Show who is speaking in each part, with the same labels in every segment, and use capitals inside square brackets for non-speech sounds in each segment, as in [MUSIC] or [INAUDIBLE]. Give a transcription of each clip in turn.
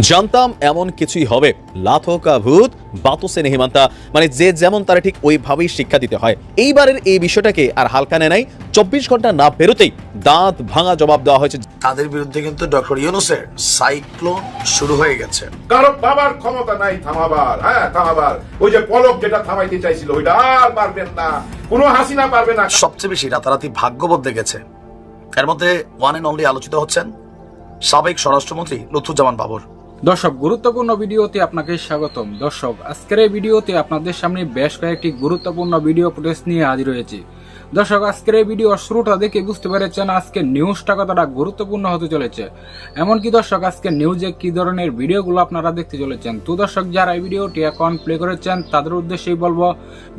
Speaker 1: জানতাম এমন কিছুই হবে। লাথকা ভূত বাতসে নেহিমান্তা। মানে যে যেমন তারা ঠিক ওইভাবেই শিক্ষা দিতে হয়। এইবারের এই বিষয়টাকে আর হালকা নেয় নাই। চব্বিশ ঘণ্টা না বেরোতেই দাঁত ভাঙা জবাব দেওয়া হয়েছে।
Speaker 2: তাদের বিরুদ্ধে কিন্তু ডক্টর ইউনুসের সাইক্লোন শুরু হয়ে গেছে।
Speaker 3: কারও বাবার ক্ষমতা নাই থামাবার হ্যাঁ থামাবার। ওই যে পলক যেটা থামাইতে চাইছিল ওইটা আর পারবেন না। কোনো হাসিনা পারবে না।
Speaker 2: সবচেয়ে বেশি রাতারাতি ভাগ্য বদলে গেছে এর মধ্যে ওয়ান এন্ড অনলি আলোচিত হচ্ছেন সাবেক স্বরাষ্ট্রমন্ত্রী লুথুজ্জামান বাবর।
Speaker 4: দর্শক, গুরুত্বপূর্ণ ভিডিওতে আপনাকে স্বাগতম। দর্শক, আজকের এই ভিডিওতে আপনাদের সামনে বেশ কয়েকটি গুরুত্বপূর্ণ ভিডিও ফুটেজ নিয়ে হাজির হয়েছি। দর্শক, আজকের এই ভিডিও শুরুটা দেখে বুঝতে পেরেছেন আজকে নিউজটা কতটা গুরুত্বপূর্ণ হতে চলেছে। এমনকি দর্শক আজকে নিউজে কি ধরনের ভিডিওগুলো আপনারা দেখতে চলেছেন? তো দর্শক, যারা এই ভিডিওটি এখন প্লে করেছেন, তাদের উদ্দেশ্যেই বলব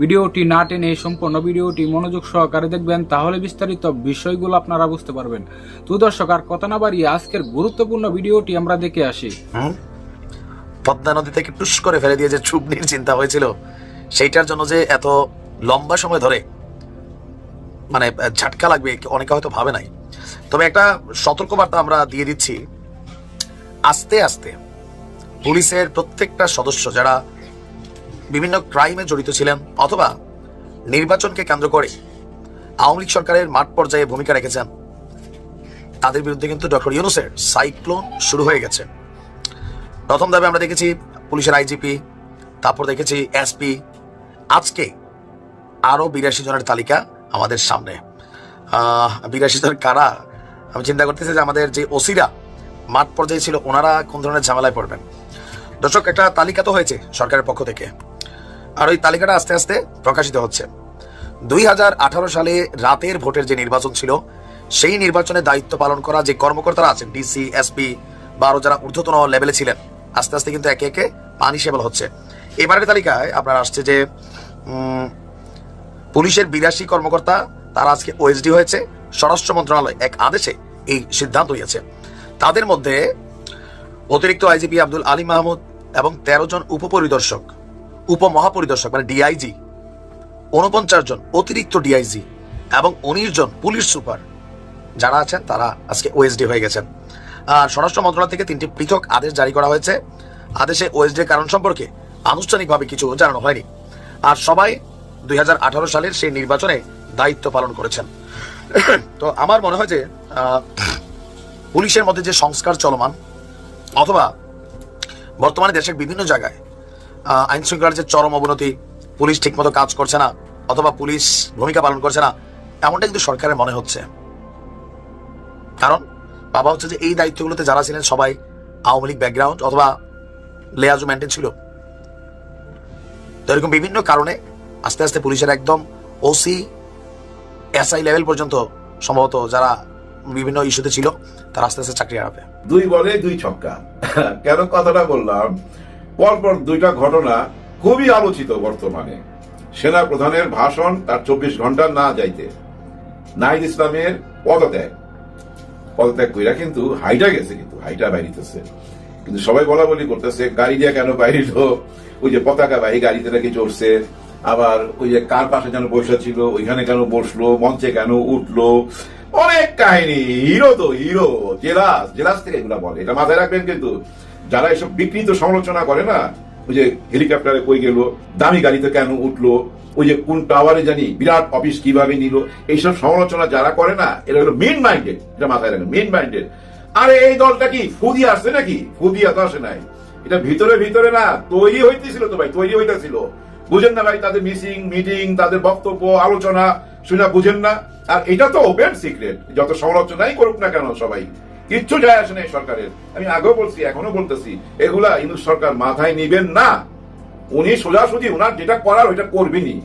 Speaker 4: ভিডিওটি না টেনে এই সম্পূর্ণ ভিডিওটি মনোযোগ সহকারে দেখবেন, তাহলে বিস্তারিত বিষয়গুলো আপনারা বুঝতে পারবেন। তো দর্শক, আর কথা না বাড়িয়ে আজকের গুরুত্বপূর্ণ ভিডিওটি আমরা দেখে আসি।
Speaker 2: পদ্মা নদী থেকে টুস করে ফেলে দিয়ে যে চুবনির চিন্তা হয়েছিল, সেইটার জন্য যে এত লম্বা সময় ধরে মানে ঝাটকা লাগবে অনেকে হয়তো ভাবে নাই। তবে একটা সতর্কবার্তা আমরা দিয়ে দিচ্ছি। আস্তে আস্তে পুলিশের প্রত্যেকটা সদস্য যারা বিভিন্ন ক্রাইমে জড়িত ছিলেন অথবা নির্বাচনকে কেন্দ্র করে আওয়ামী লীগ সরকারের মাঠ পর্যায়ে ভূমিকা রেখেছেন, তাদের বিরুদ্ধে কিন্তু ডক্টর ইউনুসের সাইক্লোন শুরু হয়ে গেছে। প্রথম ধাপে আমরা দেখেছি পুলিশের আইজিপি, তারপর দেখেছি এসপি। আজকে আরও বিরাশি জনের তালিকা আমাদের সামনে। বিরাশি জন কারা? আমি চিন্তা করতেছি যে আমাদের যে ওসিরা, মাঠ পর্যায়ে ছিল, ওনারা কোন ধরনের ঝামেলায় পড়বেন? দর্শক, একটা তালিকা তো হয়েছে সরকারের পক্ষ থেকে। আর ওই তালিকাটা আস্তে আস্তে প্রকাশিত হচ্ছে। দুই হাজার আঠারো সালে রাতের ভোটের যে নির্বাচন ছিল, সেই নির্বাচনে দায়িত্ব পালন করা যে কর্মকর্তারা আছেন, ডিসি, এসপি বা আরও যারা ঊর্ধ্বতন লেভেলে ছিলেন, আস্তে আস্তে কিন্তু একে একে পানিশেবল হচ্ছে। এবারের তালিকায় আপনার আসছে যে পুলিশের বিরাশি কর্মকর্তা তারা আজকে ওএসডি হয়েছে। স্বরাষ্ট্র মন্ত্রণালয় এক আদেশে এই সিদ্ধান্ত হয়েছে তাদের মধ্যে অতিরিক্ত আইজিপি আব্দুল আলী মাহমুদ এবং তেরো জন উপপরিদর্শক, উপমহাপরিদর্শক মানে ডিআইজি উনপঞ্চাশ জন অতিরিক্ত ডিআইজি এবং উনিশ জন পুলিশ সুপার যারা আছেন তারা আজকে ওএসডি হয়ে গেছেন। আর স্বরাষ্ট্র মন্ত্রণালয় থেকে তিনটি পৃথক আদেশ জারি করা হয়েছে। আদেশে ওএসডি কারণ সম্পর্কে আনুষ্ঠানিকভাবে কিছু জানানো হয়নি। আর সবাই দুই হাজার আঠারো সালের সেই নির্বাচনে দায়িত্ব পালন করেছেন। তো আমার মনে হয় যে পুলিশের মধ্যে যে সংস্কার চলমান, অথবা বর্তমানে দেশের বিভিন্ন জায়গায় আইন শৃঙ্খলার যে চরম অবনতি, পুলিশ ঠিকমতো কাজ করছে না, অথবা পুলিশ ভূমিকা পালন করছে না, এমনটা কিন্তু সরকারের মনে হচ্ছে। কারণ বাবা হচ্ছে যে এই দায়িত্বগুলোতে যারা ছিলেন সবাই আওয়ামী লীগ ব্যাকগ্রাউন্ড অথবা লেয়াজু মেনটেন ছিল। তো এরকম বিভিন্ন কারণে আস্তে আস্তে পুলিশের একদম ওসি এসআই লেভেল পর্যন্ত সম্ভবত যারা বিভিন্ন ইস্যুতে ছিল, তারা আস্তে আস্তে চাকরি হারাবে।
Speaker 3: দুই বলে দুই ছক্কা। কেন কথাটা বললাম? পরপর দুইটা ঘটনা খুবই আলোচিত বর্তমানে। সেনা প্রধানের ভাষণ তার চব্বিশ ঘণ্টা না যাইতে। নাইদ ইসলামের পদত্যাগ। পদত্যাগ কইরা কিন্তু হাইটা গেছে কিন্তু, হাইটা বাইরিতেছে। কিন্তু সবাই বলা বলি করতেছে, গাড়ি দিয়ে কেন বাইরিল? ওই যে পতাকা বাহী গাড়িতে নাকি চড়ছে। আবার ওই যে কার পাশে যেন বসে ছিল, ওইখানে কেন বসল, মঞ্চে কেন উঠল? অনেক কাহিনী, হিরো তো, হিরো, জেলাস জেলাস থেকে এগুলা বলে, এটা মাথায় রাখবেন কিন্তু। যারা এসব বিকৃত সমালোচনা করে না, ওই যে হেলিকপ্টারে কই গেল, দামি গাড়িতে কেন উঠল, ওই যে কোন টাওয়ারে জানি বিরাট অফিস কীভাবে নিল, এইসব সমালোচনা যারা করে না এটা হলো মেন মাইন্ডেড এটা মাথায় রাখবেন মেন মাইন্ডেড আরে এই দলটা কি, ফুদি আসছে নাকি? ফুদি এত আসে নাই। এটা ভিতরে ভিতরে না, তৈরি হইতেছিল তো ভাই, তৈরি হইতেছিল। বুঝেন না ভাই, তাদের মিসিং মিটিং তাদের বক্তব্য, আলোচনা, শুনে বুঝেন না। আর এটা তো ওপেন সিক্রেট যত সমালোচনাই করুক না কেন সবাই, কিচ্ছু যায় আসে না সরকারের। আমি আগেও বলছি এখনও বলতেছি, এগুলা ইন্দু সরকার মাথায় নিবেন না। উনি সোজাসুজি উনার যেটা করার, ওইটা করবেনই।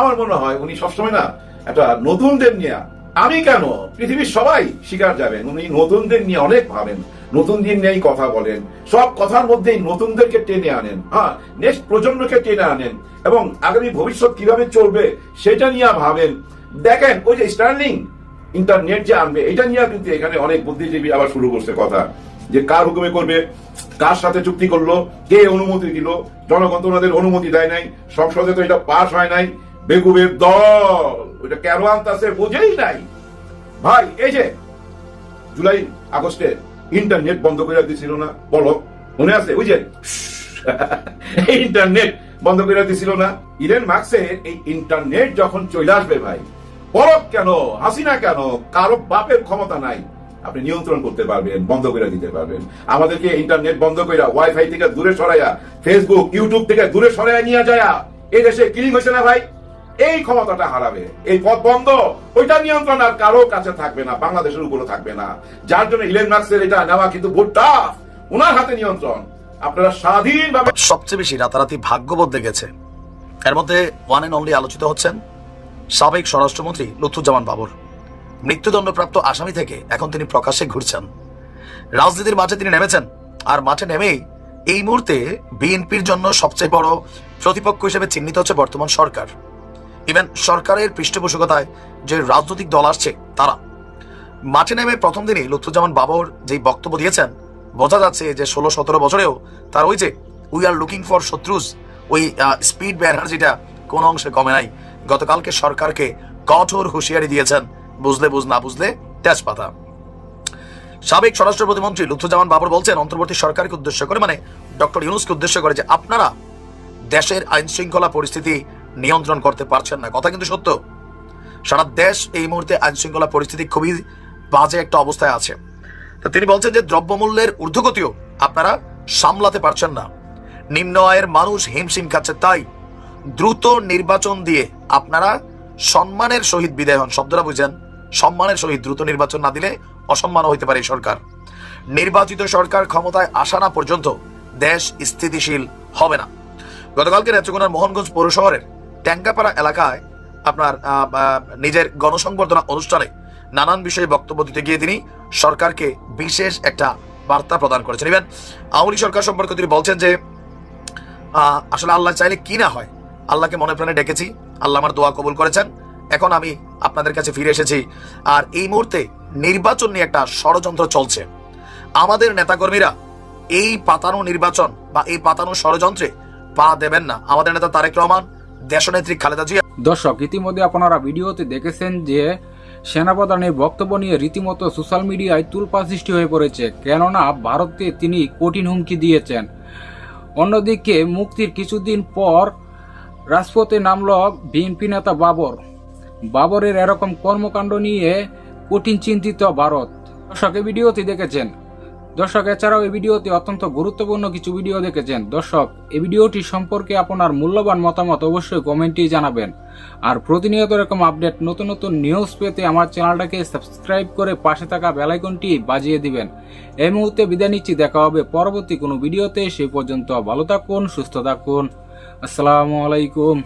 Speaker 3: আমার মনে হয় উনি সবসময় না, একটা নতুনদের নিয়ে, আমি কেন? পৃথিবীর সবাই শিকার যাবেন। উনি নতুনদের নিয়ে অনেক ভাবেন। নতুনদের নিয়েই কথা বলেন। সব কথার মধ্যেই নতুনদেরকে টেনে আনেন। হ্যাঁ নেক্সট প্রজন্মকে টেনে আনেন। এবং আগামী ভবিষ্যৎ কীভাবে চলবে, সেটা নিয়ে ভাবেন। দেখেন, ওই যে স্টার্লিং ইন্টারনেট যে আনবে, এটা নিয়ে কিন্তু এখানে অনেক বুদ্ধিজীবী আবার শুরু করছে কথা। যে কার হুকুমে করবে, কার সাথে চুক্তি করল, কে অনুমতি দিল, জনগণ ওনাদের অনুমতি দেয় নাই, সংসদে তো এটা পাশ হয় নাই বেগুবের দল, ওইটা কেন আনতেছে বুঝেই নাই। ভাই, এই যে, জুলাই আগস্টে ইন্টারনেট বন্ধ করে দিছিল না, বলো, মনে আছে? ওই যে [LAUGHS] ইন্টারনেট বন্ধ করে দিছিল না। ইরেন মার্কসের এই ইন্টারনেট যখন চলে আসবে ভাই পরক কেন, হাসিনা কেন, কারও বাপের ক্ষমতা নাই। আপনি নিয়ন্ত্রণ করতে পারবেন, বন্ধ করে দিতে পারবেন। আমাদেরকে ইন্টারনেট বন্ধ করে ওয়াইফাই থেকে দূরে সরাইয়া ফেসবুক ইউটিউব থেকে দূরে সরাইয়া নিয়ে যায়। এদেশে দেশে কিলিং হয়েছে না ভাই? এই ক্ষমতাটা হারাবে। এই পথ বন্ধ। ওইটা নিয়ন্ত্রণ আর কারও কাছে থাকবে না, বাংলাদেশের উপরে থাকবে না। যার জন্য ইলেন মার্কসের এটা নেওয়া কিন্তু ভোট টাফ। ওনার হাতে নিয়ন্ত্রণ। আপনারা স্বাধীনভাবে
Speaker 2: সবচেয়ে বেশি রাতারাতি ভাগ্য বদলে গেছে এর মধ্যে ওয়ান এন্ড অনলি আলোচিত হচ্ছেন সাবেক স্বরাষ্ট্রমন্ত্রী লুৎফুজ্জামান বাবর। মৃত্যুদণ্ডপ্রাপ্ত আসামি থেকে এখন তিনি প্রকাশ্যে ঘুরছেন। রাজনীতির মাঠে তিনি নেমেছেন। আর মাঠে নেমেই এই মুহূর্তে বিএনপির জন্য সবচেয়ে বড় প্রতিপক্ষ হিসেবে চিহ্নিত হচ্ছে বর্তমান সরকার। ইভেন সরকারের পৃষ্ঠপোষকতায় যে রাজনৈতিক দল আসছে, তারা। মাঠে নেমে প্রথম দিনই লুৎফুজ্জামান বাবর যেই বক্তব্য দিয়েছেন, বোঝা যাচ্ছে যে ষোলো সতেরো বছরেও তার ওই যে উই আর লুকিং ফর শত্রুজ ওই স্পিড ব্যানার্জিটা কোন অংশে কমে নাই। গতকালকে সরকারকে কঠোর হুঁশিয়ারি দিয়েছেন, বুঝলে বুঝ না বুঝলে তেজপাতা। সাবেক স্বরাষ্ট্র প্রতিমন্ত্রী লুৎফুজ্জামান বাবর বলছেন, অন্তর্বর্তী সরকারকে উদ্দেশ্য করে মানে ডক্টর ইউনুসকে উদ্দেশ্য করে যে আপনারা দেশের আইন শৃঙ্খলা পরিস্থিতি নিয়ন্ত্রণ করতে পারছেন না। কথা কিন্তু সত্য। সারা দেশ এই মুহূর্তে আইন শৃঙ্খলা পরিস্থিতি খুবই বাজে একটা অবস্থায় আছে। তো তিনি বলছেন যে দ্রব্যমূল্যের ঊর্ধ্বগতিও আপনারা সামলাতে পারছেন না। নিম্ন আয়ের মানুষ হিমশিম খাচ্ছে, তাই দ্রুত নির্বাচন দিয়ে আপনারা সম্মানের সহিত বিদায় হন। শব্দটা বুঝেন, সম্মানের সহিত দ্রুত নির্বাচন না দিলে অসম্মান হইতে পারে সরকার। নির্বাচিত সরকার ক্ষমতায় আসা না পর্যন্ত দেশ স্থিতিশীল হবে না। গতকালকে নেত্রকোনার মোহনগঞ্জ পৌর শহরের ট্যাঙ্কাপাড়া এলাকায় আপনার নিজের গণসংবর্ধনা অনুষ্ঠানে নানান বিষয়ে বক্তব্য দিতে গিয়ে তিনি সরকারকে বিশেষ একটা বার্তা প্রদান করেছেন। ইভেন আওয়ামী সরকার সম্পর্কে তিনি বলছেন যে আসলে আল্লাহ চাইলে কি না হয়। আল্লাহকে মনে প্রাণে ডেকেছি, আল্লাহ আমার দোয়া কবুল করেছেন। এখন আমি আপনাদের কাছে ফিরে এসেছি। আর এই মুহূর্তে নির্বাচন নিয়ে একটা ষড়যন্ত্র চলছে। আমাদের নেতাকর্মীরা এই পাতানো নির্বাচন বা এই পাতানো ষড়যন্ত্রে পা দেবেন না। আমাদের নেতা তারেক রহমান দেশনেত্রী খালেদা জিয়া।
Speaker 4: দর্শক, ইতিমধ্যে আপনারা ভিডিওতে দেখেছেন যে সেনাপ্রধানের বক্তব্য নিয়ে রীতিমতো সোশ্যাল মিডিয়ায় তুলপা সৃষ্টি হয়ে পড়েছে, কেননা ভারতকে তিনি কঠিন হুমকি দিয়েছেন। অন্যদিকে মুক্তির কিছুদিন পর রাজপথে নামল বিএনপি নেতা বাবর। বাবরের এরকম কর্মকাণ্ড নিয়ে কঠিন চিন্তিত ভারত। দর্শক ভিডিওতে দেখেছেন দর্শক, এছাড়াও এই ভিডিওতে অত্যন্ত গুরুত্বপূর্ণ কিছু ভিডিও দেখেছেন। দর্শক, এই ভিডিওটি সম্পর্কে আপনার মূল্যবান মতামত অবশ্যই কমেন্টে জানাবেন। আর প্রতিনিয়ত এরকম আপডেট, নতুন নতুন নিউজ পেতে আমার চ্যানেলটাকে সাবস্ক্রাইব করে পাশে থাকা বেলাইকনটি বাজিয়ে দিবেন। এই মুহূর্তে বিদায় নিচ্ছি, দেখা হবে পরবর্তী কোনো ভিডিওতে। সেই পর্যন্ত ভালো থাকুন, সুস্থ থাকুন। আসসালামু আলাইকুম।